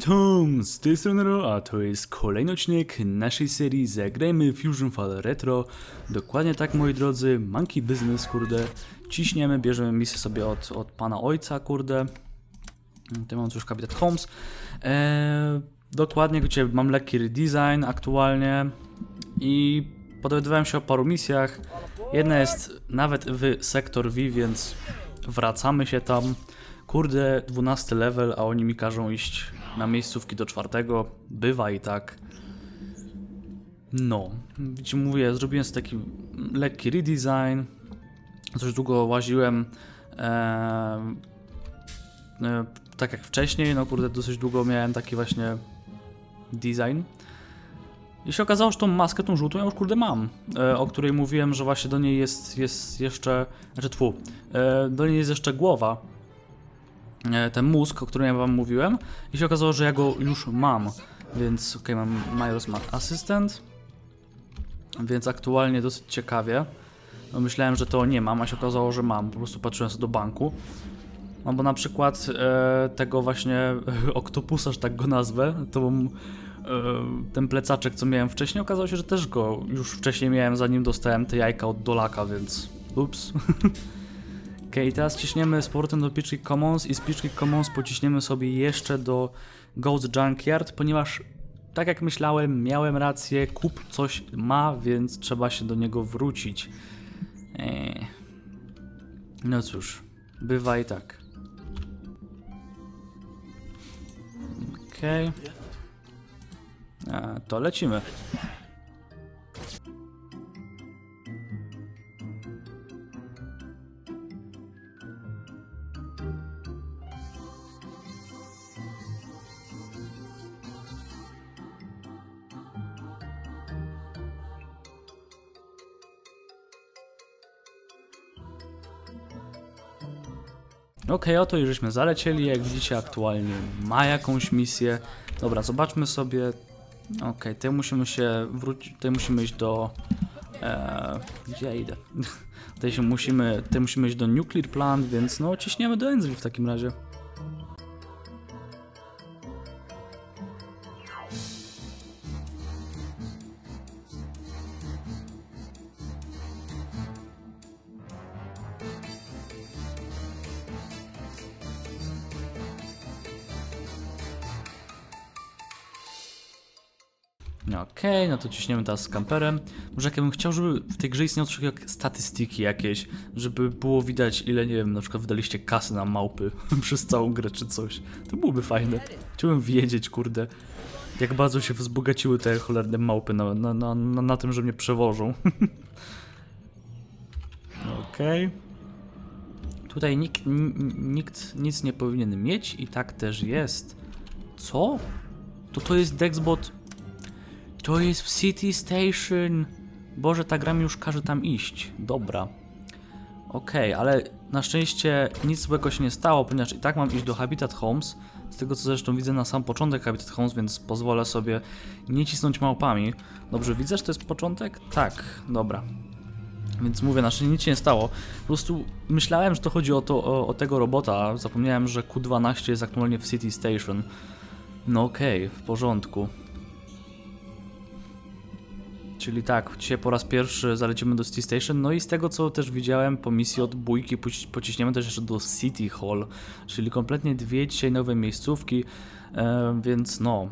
Witam, z tej strony Ro, a to jest kolejny odcinek naszej serii Zagrajmy Fusion Fall Retro. Dokładnie tak, moi drodzy, Monkey Business, kurde. Ciśniemy, bierzemy misję sobie od, od pana ojca, kurde. Tutaj mam już kapitan Holmes. Eee, dokładnie, gdzie mam lekki redesign aktualnie i podowiadywałem się o paru misjach. Jedna jest nawet w sektor V, więc wracamy się tam. Kurde, 12 level, a oni mi każą iść na miejscówki do czwartego. Bywa i tak. No, widzicie, mówię, zrobiłem sobie taki lekki redesign. Coś długo łaziłem. Eee, e, tak jak wcześniej, no kurde, dosyć długo miałem taki właśnie design. I się okazało, że tą maskę, tą żółtą ja już kurde mam, e, o której mówiłem, że właśnie do niej jest, jest jeszcze, znaczy tfu, e, do niej jest jeszcze głowa, ten mózg, o którym ja wam mówiłem i się okazało, że ja go już mam, więc okej, mam Myros ma Assistant, więc aktualnie dosyć ciekawie, no myślałem, że to nie mam, a się okazało, że mam, po prostu patrzyłem sobie do banku, no bo na przykład e, tego właśnie oktopusa, że tak go nazwę, to e, ten plecaczek, co miałem wcześniej, okazało się, że też go już wcześniej miałem, zanim dostałem te jajka od Dolaka, więc ups. Okay, teraz ciśniemy z powrotem do Pitchy Commons i z Pitchy Commons pociśniemy sobie jeszcze do Ghost Junkyard, ponieważ tak jak myślałem, miałem rację, kup coś ma, więc trzeba się do niego wrócić. Eee. No cóż, bywa i tak. Okej. Okay. To lecimy. Okej, oto już żeśmy zalecieli, jak widzicie aktualnie ma jakąś misję. Dobra, zobaczmy sobie. Okej, tutaj musimy się wrócić, tutaj musimy iść do... E, gdzie ja idę? tutaj się musimy, tutaj musimy iść do Nuclear Plant, więc no ciśniemy do Enzy w takim razie. Okej, no to ciśniemy teraz z kamperem. Może jak ja bym chciał, żeby w tej grze istniały troszkę jak statystyki jakieś, żeby było widać ile, nie wiem, na przykład wydaliście kasy na małpy przez całą grę czy coś. To byłoby fajne. Chciałbym wiedzieć, kurde, jak bardzo się wzbogaciły te cholerne małpy na, na, na, na, na tym, że mnie przewożą. Okej. Tutaj nikt, nikt nic nie powinien mieć i tak też jest. Co? To to jest Dexbot to jest w City Station. Boże, ta gra mi już każe tam iść. Dobra. Okej, okay, ale na szczęście nic złego się nie stało, ponieważ i tak mam iść do Habitat Homes. Z tego co zresztą widzę na sam początek Habitat Homes, więc pozwolę sobie nie cisnąć małpami. Dobrze, widzę, że to jest początek? Tak, dobra. Więc mówię, na szczęście nic się nie stało. Po prostu myślałem, że to chodzi o, to, o, o tego robota. Zapomniałem, że Q12 jest aktualnie w City Station. No okej, okay, w porządku. Czyli tak, dzisiaj po raz pierwszy zalecimy do City Station, no i z tego co też widziałem po misji od bójki pociśniemy też jeszcze do City Hall, czyli kompletnie dwie dzisiaj nowe miejscówki, e, więc no,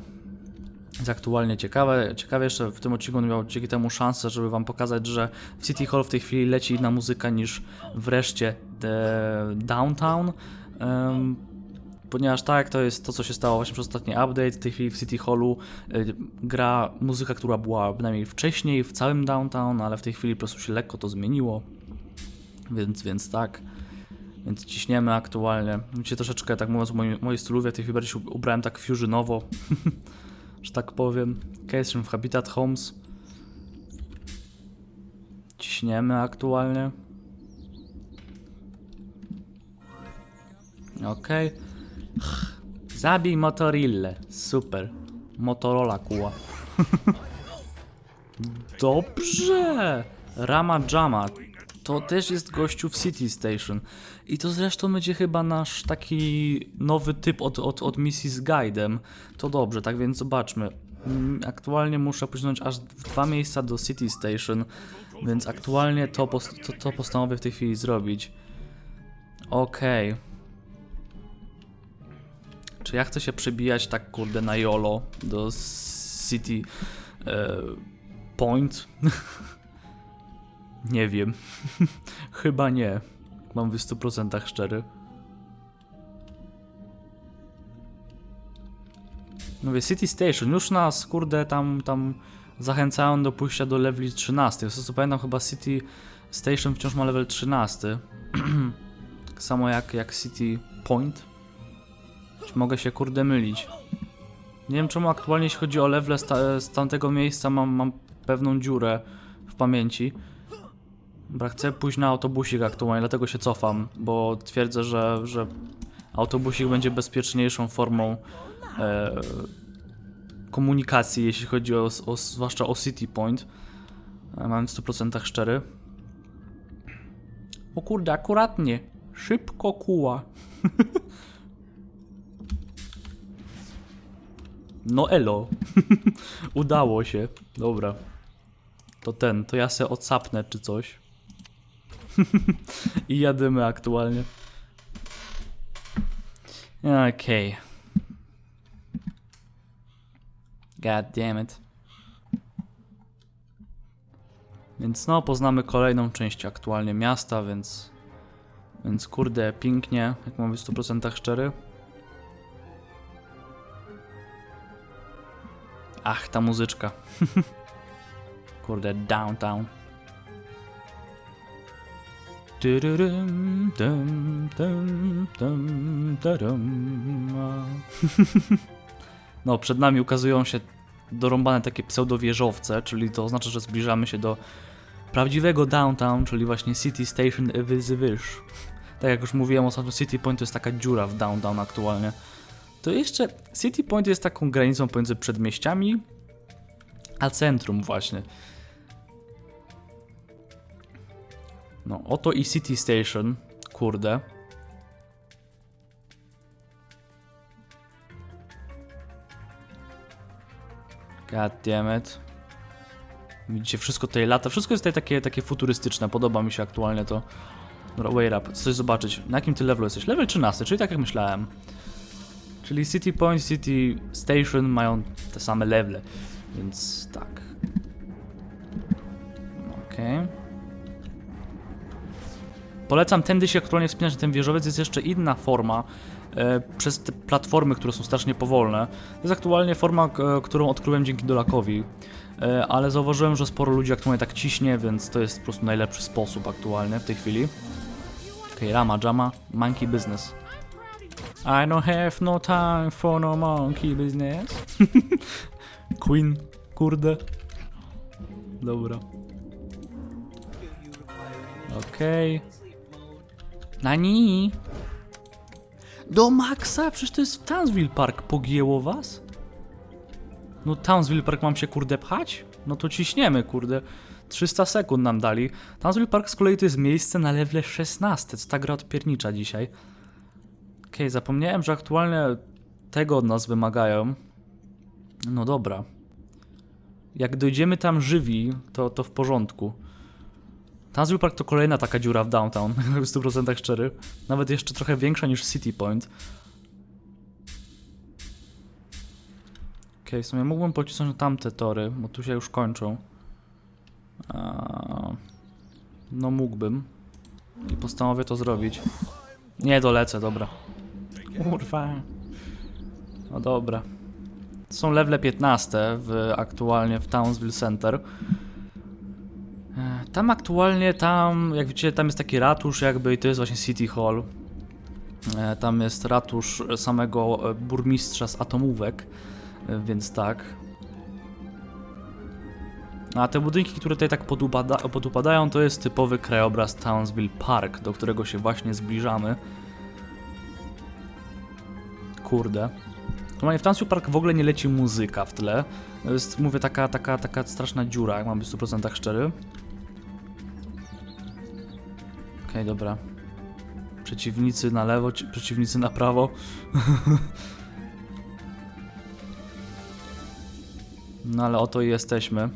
jest aktualnie ciekawe. Ciekawe jeszcze w tym odcinku miał dzięki temu szansę, żeby wam pokazać, że w City Hall w tej chwili leci inna muzyka niż wreszcie The Downtown. Ponieważ tak, to jest to, co się stało właśnie przez ostatni update. W tej chwili w City Hallu y, gra muzyka, która była bynajmniej wcześniej w całym downtown, ale w tej chwili po prostu się lekko to zmieniło. Więc, więc tak. Więc ciśniemy aktualnie. Wiecie, troszeczkę, tak mówiąc, w mojej, stylu, w tej chwili się ubrałem tak fusionowo, że tak powiem. Case w Habitat Homes. Ciśniemy aktualnie. Okej. Okay. Zabij Motorillę. Super. Motorola kuła. Dobrze. Rama Jama. to też jest gościu w City Station. I to zresztą będzie chyba nasz taki nowy typ od, od, od misji z guidem. To dobrze, tak więc zobaczmy. Mm, Aktualnie muszę pociągnąć aż dwa miejsca do City Station, więc aktualnie to, pos- to, to postanowię w tej chwili zrobić. Okej. Czy ja chcę się przebijać tak kurde na YOLO do City e, Point? nie wiem. Chyba nie. Mam w 100% szczery. Mówię, City Station, już nas, kurde, tam, tam zachęcają do pójścia do leveli 13. Z co pamiętam, chyba City Station wciąż ma level 13. tak samo jak, jak City Point. Mogę się, kurde, mylić. Nie wiem czemu aktualnie, jeśli chodzi o level z, z tamtego miejsca, mam, mam pewną dziurę w pamięci. Dobra, chcę pójść na autobusik aktualnie, dlatego się cofam, bo twierdzę, że, że autobusik będzie bezpieczniejszą formą e, komunikacji, jeśli chodzi o, o, zwłaszcza o City Point. E, Mam w 100% szczery. O kurde, akuratnie. Szybko kuła. No elo. Udało się. Dobra. To ten, to ja se odsapnę czy coś. I jadymy aktualnie. Okej. God damn it. Więc no, poznamy kolejną część aktualnie miasta, więc... Więc kurde, pięknie, jak mam być w 100% szczery. Ach, ta muzyczka. Kurde, downtown. No, przed nami ukazują się dorąbane takie pseudowieżowce, czyli to oznacza, że zbliżamy się do prawdziwego downtown, czyli właśnie City Station Wyzywyż. Tak jak już mówiłem ostatnio, City Point to jest taka dziura w downtown aktualnie. To jeszcze City Point jest taką granicą pomiędzy przedmieściami a centrum właśnie. No, oto i City Station, kurde. God damn it. Widzicie, wszystko tutaj lata, wszystko jest tutaj takie, takie futurystyczne, podoba mi się aktualnie to. Dobra, wait up, coś zobaczyć. Na jakim ty levelu jesteś? Level 13, czyli tak jak myślałem. Czyli City Point, City Station mają te same levele, więc tak. Okej. Polecam tędy się aktualnie wspinać na ten wieżowiec, jest jeszcze inna forma e, przez te platformy, które są strasznie powolne. To jest aktualnie forma, którą odkryłem dzięki Dolakowi, e, ale zauważyłem, że sporo ludzi aktualnie tak ciśnie, więc to jest po prostu najlepszy sposób aktualnie w tej chwili. Okej, Rama, Jama, Monkey Business. I don't have no time for no monkey business. Queen, kurde. Dobra. Okej. Nani? Do maksa? Przecież to jest Townsville Park. Pogięło was? No Townsville Park mam się kurde pchać? No to ciśniemy kurde. 300 sekund nam dali. Townsville Park z kolei to jest miejsce na level 16. Co ta gra odpiernicza dzisiaj? Okej, zapomniałem, że aktualnie tego od nas wymagają. No dobra. Jak dojdziemy tam żywi, to, to w porządku. Townsville Park to kolejna taka dziura w downtown, w 100% szczery. Nawet jeszcze trochę większa niż City Point. Okej, w sumie mógłbym pocisnąć tamte tory, bo tu się już kończą. No mógłbym. I postanowię to zrobić. Nie dolecę, dobra. Kurwa. No dobra. Są level 15 w, aktualnie w Townsville Center. E, Tam aktualnie, tam, jak widzicie, tam jest taki ratusz jakby i to jest właśnie City Hall. E, Tam jest ratusz samego e, burmistrza z atomówek, więc tak. A te budynki, które tutaj tak podupada podupadają, to jest typowy krajobraz Townsville Park, do którego się właśnie zbliżamy. Kurde. Normalnie w Townsville Park w ogóle nie leci muzyka w tle. Jest, mówię, taka, taka, taka straszna dziura, jak mam być w 100% szczery. Okej, dobra. Przeciwnicy na lewo, ci- przeciwnicy na prawo. no ale oto i jesteśmy.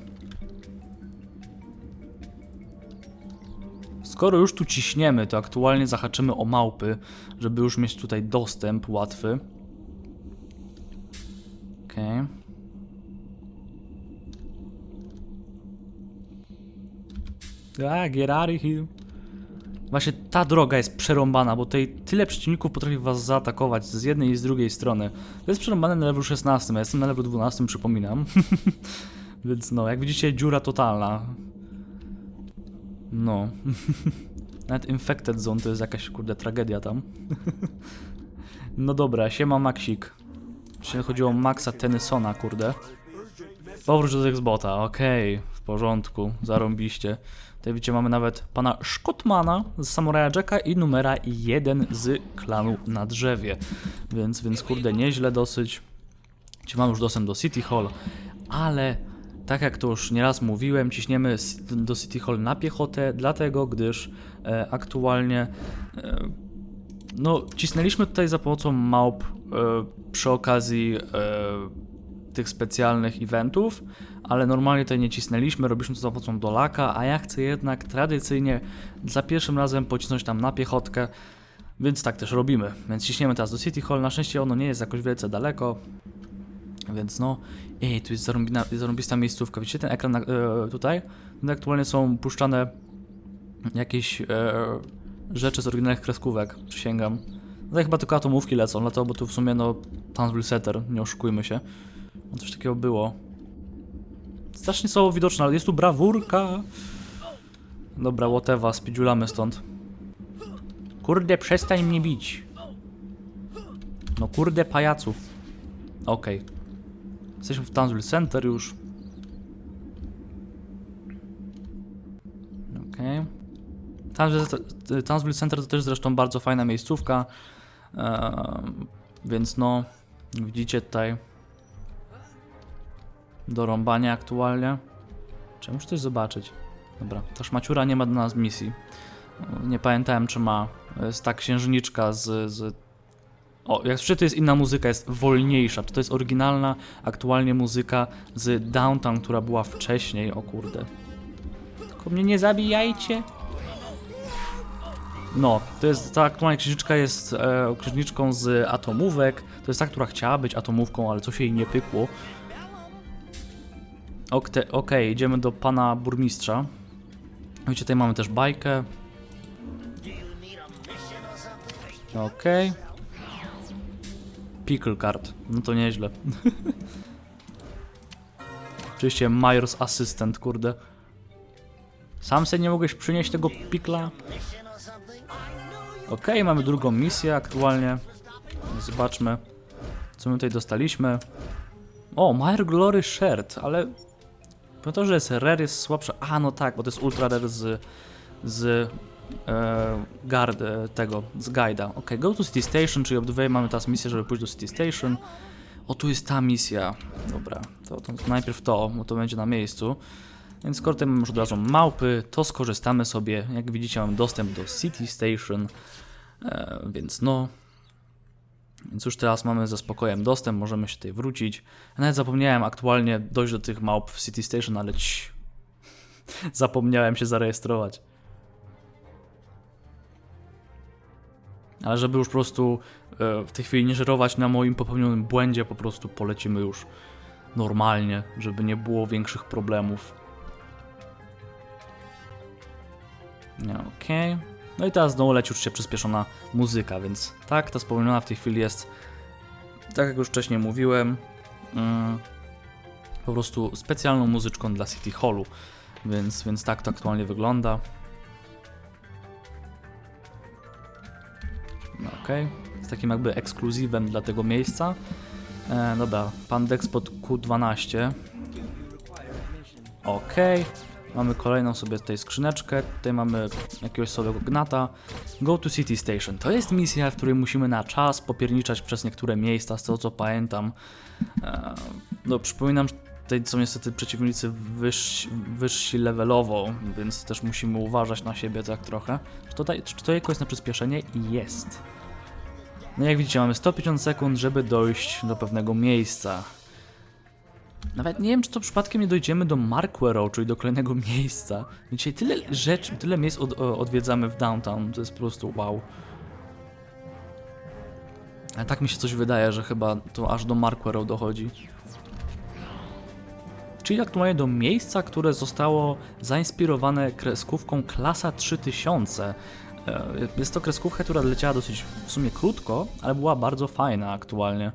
Skoro już tu ciśniemy, to aktualnie zahaczymy o małpy, żeby już mieć tutaj dostęp łatwy. Okej. Get out of here. Właśnie ta droga jest przerąbana, bo tutaj tyle przeciwników potrafi was zaatakować z jednej i z drugiej strony. To jest przerąbane na levelu 16, ja jestem na levelu 12, przypominam. Więc no, jak widzicie, dziura totalna. No. Nawet Infected Zone to jest jakaś, kurde, tragedia tam. no dobra, siema Maxik. Jeśli chodziło o Maxa Tennysona, kurde. Powrót do Xbota, okej, w porządku, zarąbiście. Tutaj widzicie, mamy nawet pana Szkotmana z Samuraja Jacka i numera 1 z klanu na drzewie. Więc, więc kurde, nieźle dosyć. Ci mamy już dostęp do City Hall, ale tak jak to już nieraz mówiłem, ciśniemy do City Hall na piechotę, dlatego gdyż e, aktualnie e, no, cisnęliśmy tutaj za pomocą małp e, przy okazji e, tych specjalnych eventów, ale normalnie tutaj nie cisnęliśmy, robiliśmy to za pomocą dolaka, a ja chcę jednak tradycyjnie za pierwszym razem pocisnąć tam na piechotkę, więc tak też robimy. Więc ciśniemy teraz do City Hall, na szczęście ono nie jest jakoś wielce daleko, więc no, ej, tu jest zarąbina, zarąbista miejscówka, widzicie ten ekran e, tutaj? Tutaj aktualnie są puszczane jakieś rzeczy z oryginalnych kreskówek, przysięgam. Tutaj chyba tylko atomówki lecą, dlatego, bo tu w sumie no Townsville Setter, nie oszukujmy się. No coś takiego było. Strasznie słabo widoczne, ale jest tu brawurka. Dobra, whatever, spidziulamy stąd. Kurde, przestań mnie bić. No kurde, pajacu. Okej. Jesteśmy w Townsville Center już. Okej. Townsville- Townsville Center to też zresztą bardzo fajna miejscówka. Ehm, więc no, widzicie tutaj do rąbania aktualnie. Czy muszę coś zobaczyć? Dobra, ta szmaciura nie ma dla nas misji. Nie pamiętałem, czy ma. Jest ta księżniczka z. z... O, jak słyszę, to jest inna muzyka, jest wolniejsza. To jest oryginalna, aktualnie muzyka z Downtown, która była wcześniej? O kurde. Tylko mnie nie zabijajcie. No, to jest ta aktualna księżniczka jest e, księżniczką z atomówek. To jest ta, która chciała być atomówką, ale coś jej nie pykło. Okej, okej, idziemy do pana burmistrza. Widzicie, tutaj mamy też bajkę. Okej. Pickle card. No to nieźle. Oczywiście Majors Assistant, kurde. Sam sobie nie mogłeś przynieść tego pikla? Okej, mamy drugą misję aktualnie. Zobaczmy, co my tutaj dostaliśmy. O, Mire Glory Shared, ale... Po to, że jest rare jest słabsza... A, no tak, bo to jest ultra rare z... z... E, guard, tego, z guida. Ok, go to City Station, czyli obydwoje mamy teraz misję, żeby pójść do City Station. O, tu jest ta misja. Dobra, to, to najpierw to, bo to będzie na miejscu. Więc skoro tutaj mamy już od razu małpy, to skorzystamy sobie. Jak widzicie, mamy dostęp do City Station. E, więc no... Więc już teraz mamy ze spokojem dostęp, możemy się tutaj wrócić. Nawet zapomniałem aktualnie dojść do tych małp w City Station, ale ci... zapomniałem się zarejestrować. Ale żeby już po prostu e, w tej chwili nie żerować na moim popełnionym błędzie, po prostu polecimy już normalnie, żeby nie było większych problemów. No, Okej. No i teraz znowu leci już się przyspieszona muzyka, więc tak, ta wspomniana w tej chwili jest, tak jak już wcześniej mówiłem, mm, po prostu specjalną muzyczką dla City Hallu, więc, więc tak to aktualnie wygląda. No, Okej, z takim jakby ekskluzywem dla tego miejsca. E, dobra, pan Dexpot Q12. Okej. Mamy kolejną sobie tutaj skrzyneczkę, tutaj mamy jakiegoś słabego gnata. Go to City Station. To jest misja, w której musimy na czas popierniczać przez niektóre miejsca, z tego co pamiętam. E, no, przypominam, tutaj są niestety przeciwnicy wyżsi, wyżsi levelowo, więc też musimy uważać na siebie tak trochę. Czy, tutaj, czy to jest na przyspieszenie? Jest. No jak widzicie, mamy 150 sekund, żeby dojść do pewnego miejsca. Nawet nie wiem, czy to przypadkiem nie dojdziemy do Markwero, czyli do kolejnego miejsca. Dzisiaj tyle rzeczy, tyle miejsc od, odwiedzamy w downtown, to jest po prostu wow. Ale tak mi się coś wydaje, że chyba to aż do Markwero dochodzi. Czyli aktualnie do miejsca, które zostało zainspirowane kreskówką Klasa 3000. E, Jest to kreskówka, która leciała dosyć w sumie krótko, ale była bardzo fajna aktualnie.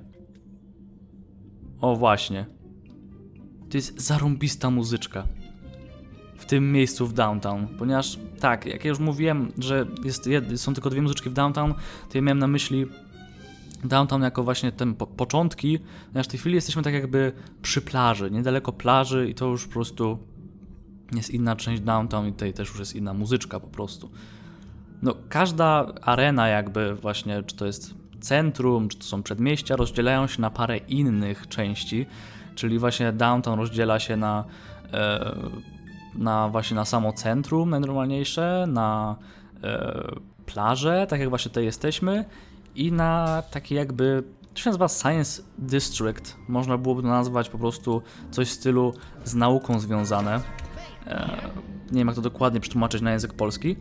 O właśnie. To jest zarąbista muzyczka. W tym miejscu w downtown, ponieważ tak, jak ja już mówiłem, że jest, są tylko dwie muzyczki w downtown, to ja miałem na myśli downtown jako właśnie ten po początki, ponieważ w tej chwili jesteśmy tak jakby przy plaży, niedaleko plaży i to już po prostu jest inna część downtown i tutaj też już jest inna muzyczka po prostu. No, każda arena jakby właśnie, czy to jest centrum, czy to są przedmieścia, rozdzielają się na parę innych części, czyli właśnie downtown rozdziela się na, e, na właśnie na samo centrum najnormalniejsze, na e, plażę, tak jak właśnie tutaj jesteśmy i na takie jakby, to się nazywa Science District, można byłoby to nazwać po prostu coś w stylu z nauką związane. E, nie wiem jak to dokładnie przetłumaczyć na język polski.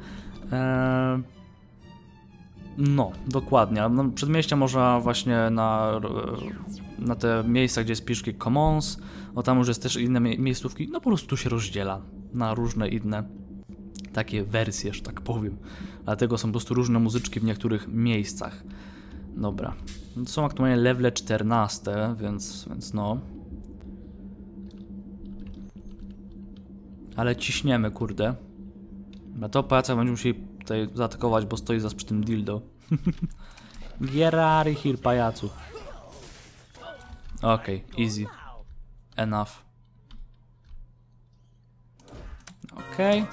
E, no, dokładnie. No, przedmieścia można właśnie na, e, na te miejsca, gdzie jest Piszki Commons, no tam już jest też inne mie- miejscówki, no po prostu się rozdziela na różne inne takie wersje, że tak powiem. Dlatego są po prostu różne muzyczki w niektórych miejscach. Dobra. Są aktualnie levele 14, więc, więc no. Ale ciśniemy, kurde. Na to pajaca będziemy musieli tutaj zaatakować, bo stoi zaraz przy tym dildo. Gerary here, pajacu. Okej, easy. Enough. Okej.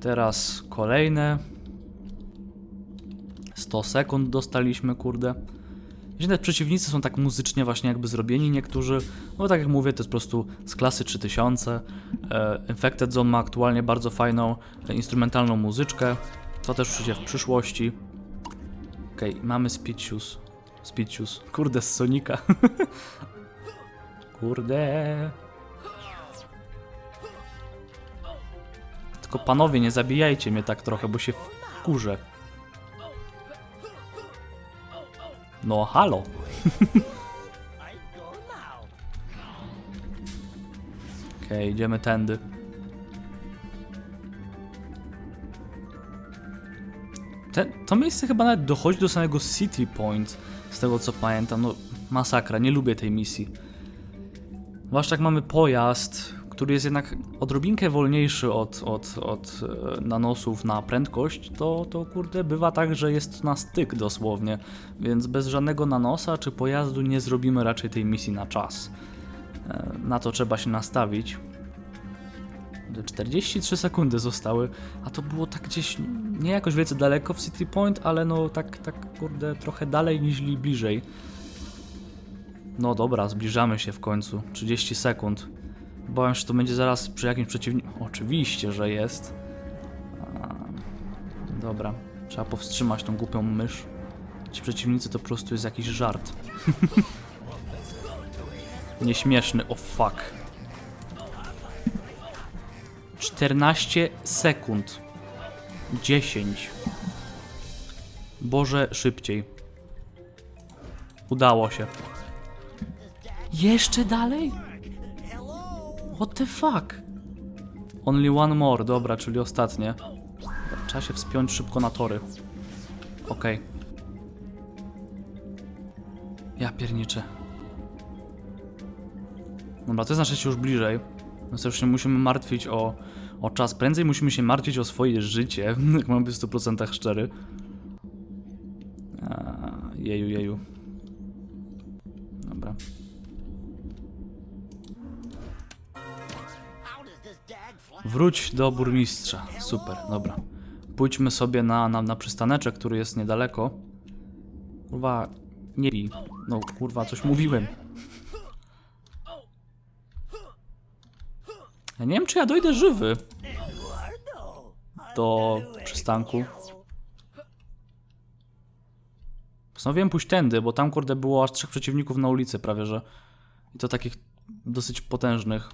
Teraz kolejne. 100 sekund dostaliśmy, kurde. Gdzie te przeciwnicy są tak muzycznie właśnie jakby zrobieni niektórzy, no bo tak jak mówię, to jest po prostu z klasy 3000. E, Infected Zone ma aktualnie bardzo fajną e, instrumentalną muzyczkę. To też przyjdzie w przyszłości. Okej, mamy Speedshus. Speedshus. Kurde, z Sonika. Kurde. Tylko panowie, nie zabijajcie mnie tak trochę, bo się wkurzę. No halo. Okej, idziemy tędy. Te, to miejsce chyba nawet dochodzi do samego City Point, z tego co pamiętam. No, masakra, nie lubię tej misji. Zwłaszcza jak mamy pojazd, który jest jednak odrobinkę wolniejszy od, od, od e, nanosów na prędkość, to, to kurde bywa tak, że jest na styk dosłownie. Więc bez żadnego nanosa czy pojazdu nie zrobimy raczej tej misji na czas. E, Na to trzeba się nastawić. 43 sekundy zostały, a to było tak gdzieś nie jakoś wielce daleko w City Point, ale no tak, tak kurde trochę dalej niż bliżej. No dobra, zbliżamy się w końcu. 30 sekund. Bałem się, że to będzie zaraz przy jakimś przeciwniku. Oczywiście, że jest. Dobra, trzeba powstrzymać tą głupią mysz. Ci przeciwnicy to po prostu jest jakiś żart. Nieśmieszny, o fuck. 14 sekund. 10. Boże, szybciej. Udało się. Jeszcze dalej? What the fuck? Only one more, dobra, czyli ostatnie. Trzeba się wspiąć szybko na tory. Okej. Ja pierniczę. Dobra, to jest na szczęście już bliżej. Więc już nie musimy martwić o, o czas. Prędzej musimy się martwić o swoje życie, jak mam być w 100% szczery. A, jeju, jeju. Dobra. Wróć do burmistrza. Super, dobra. Pójdźmy sobie na, na, na przystaneczek, który jest niedaleko. Kurwa, nie bij. No kurwa, coś mówiłem. Ja nie wiem, czy ja dojdę żywy do przystanku. Postanowiłem pójść tędy, bo tam kurde było aż trzech przeciwników na ulicy prawie, że. I to takich dosyć potężnych.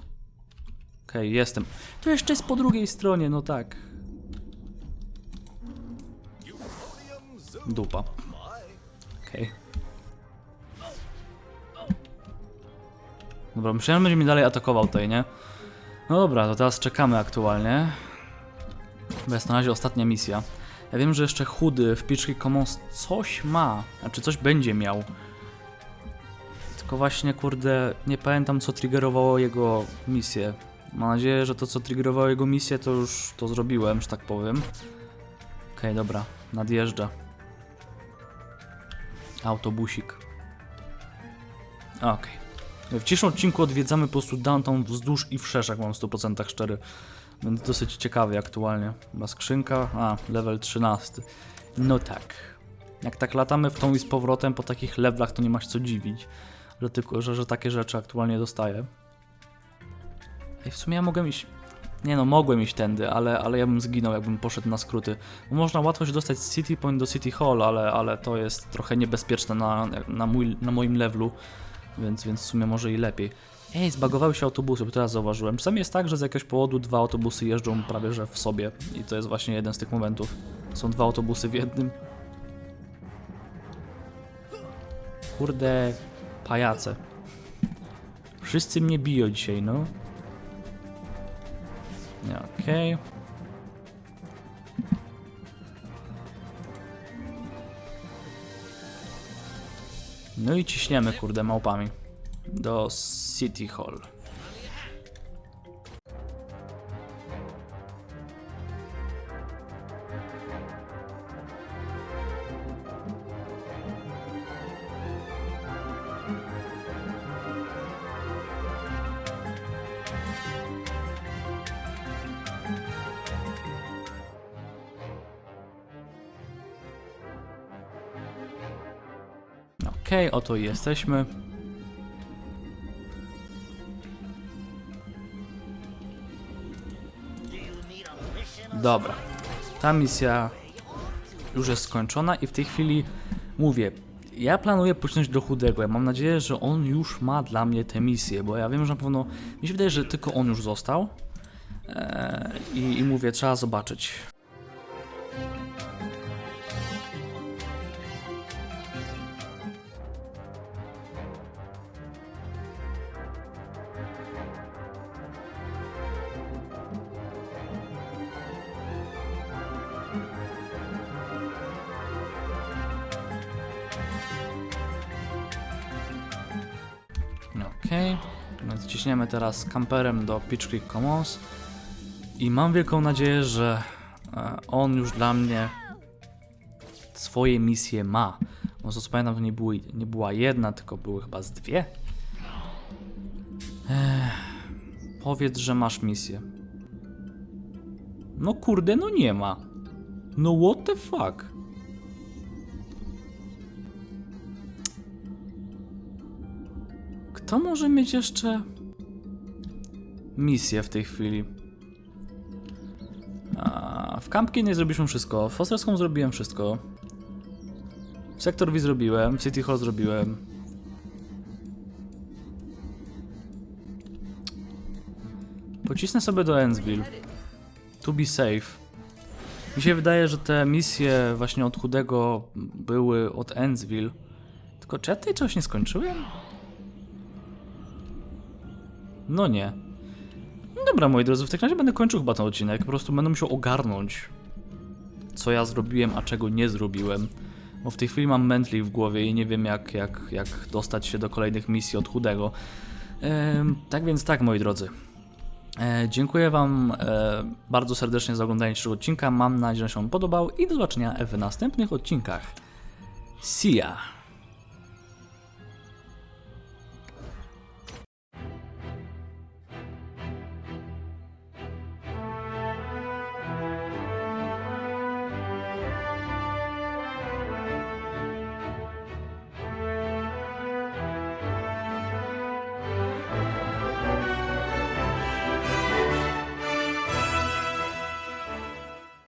Okej, jestem. To jeszcze jest po drugiej stronie, no tak. Dupa. Okej. Dobra, myślałem, że będzie mnie dalej atakował tutaj, nie? No dobra, to teraz czekamy aktualnie. Bo jest na razie ostatnia misja. Ja wiem, że jeszcze chudy w Pitchki Commons coś ma, znaczy coś będzie miał. Tylko właśnie, kurde, nie pamiętam co triggerowało jego misję. Mam nadzieję, że to co triggerowało jego misję to już to zrobiłem, że tak powiem. Okej, dobra, nadjeżdża. Autobusik. Okej. W dzisiejszym odcinku odwiedzamy po prostu downtown wzdłuż i wszerz, jak mam w 100% szczery. Więc dosyć ciekawy aktualnie. Chyba skrzynka, a, level 13. No tak. Jak tak latamy w tą i z powrotem po takich levelach, to nie masz co dziwić, że, tylko, że, że takie rzeczy aktualnie dostaję. W sumie ja mogłem iść... Nie no, mogłem iść tędy, ale, ale ja bym zginął, jakbym poszedł na skróty. Bo można łatwo się dostać z City Point do City Hall, ale, ale to jest trochę niebezpieczne na, na, mój, na moim levelu, więc, więc w sumie może i lepiej. Ej, zbagowały się autobusy, bo teraz zauważyłem. Czasami jest tak, że z jakiegoś powodu dwa autobusy jeżdżą prawie że w sobie i to jest właśnie jeden z tych momentów. Są dwa autobusy w jednym. Kurde, pajace. Wszyscy mnie biją dzisiaj, no. Okej. No i ciśniemy, kurde, małpami. Do City Hall. I jesteśmy. Dobra. Ta misja już jest skończona i w tej chwili mówię, ja planuję pójść do chudego. Ja mam nadzieję, że on już ma dla mnie tę misję, bo ja wiem, że na pewno. Mi się wydaje, że tylko on już został. Eee, i, I mówię, trzeba zobaczyć. Teraz kamperem do Pitch Creek Commons i mam wielką nadzieję, że e, on już dla mnie swoje misje ma. Bo co pamiętam, to nie, było, nie była jedna, tylko były chyba z dwie. Ech, powiedz, że masz misję. No kurde, no nie ma. No what the fuck? Kto może mieć jeszcze misję w tej chwili? A, w Campkie nie zrobiliśmy wszystko. W Fosterską zrobiłem wszystko. W Sektor V zrobiłem. City Hall zrobiłem. Pocisnę sobie do Ensville. To be safe. Mi się wydaje, że te misje właśnie od chudego były od Ensville. Tylko czy ja tutaj czegoś nie skończyłem? No nie. Dobra, moi drodzy, w takim razie będę kończył chyba ten odcinek. Po prostu będę musiał ogarnąć, co ja zrobiłem, a czego nie zrobiłem. Bo w tej chwili mam mętli w głowie i nie wiem, jak, jak, jak dostać się do kolejnych misji od chudego. Ehm, tak więc tak, moi drodzy. E, dziękuję Wam e, bardzo serdecznie za oglądanie dzisiejszego odcinka. Mam nadzieję, że się on podobał i do zobaczenia w następnych odcinkach. See ya!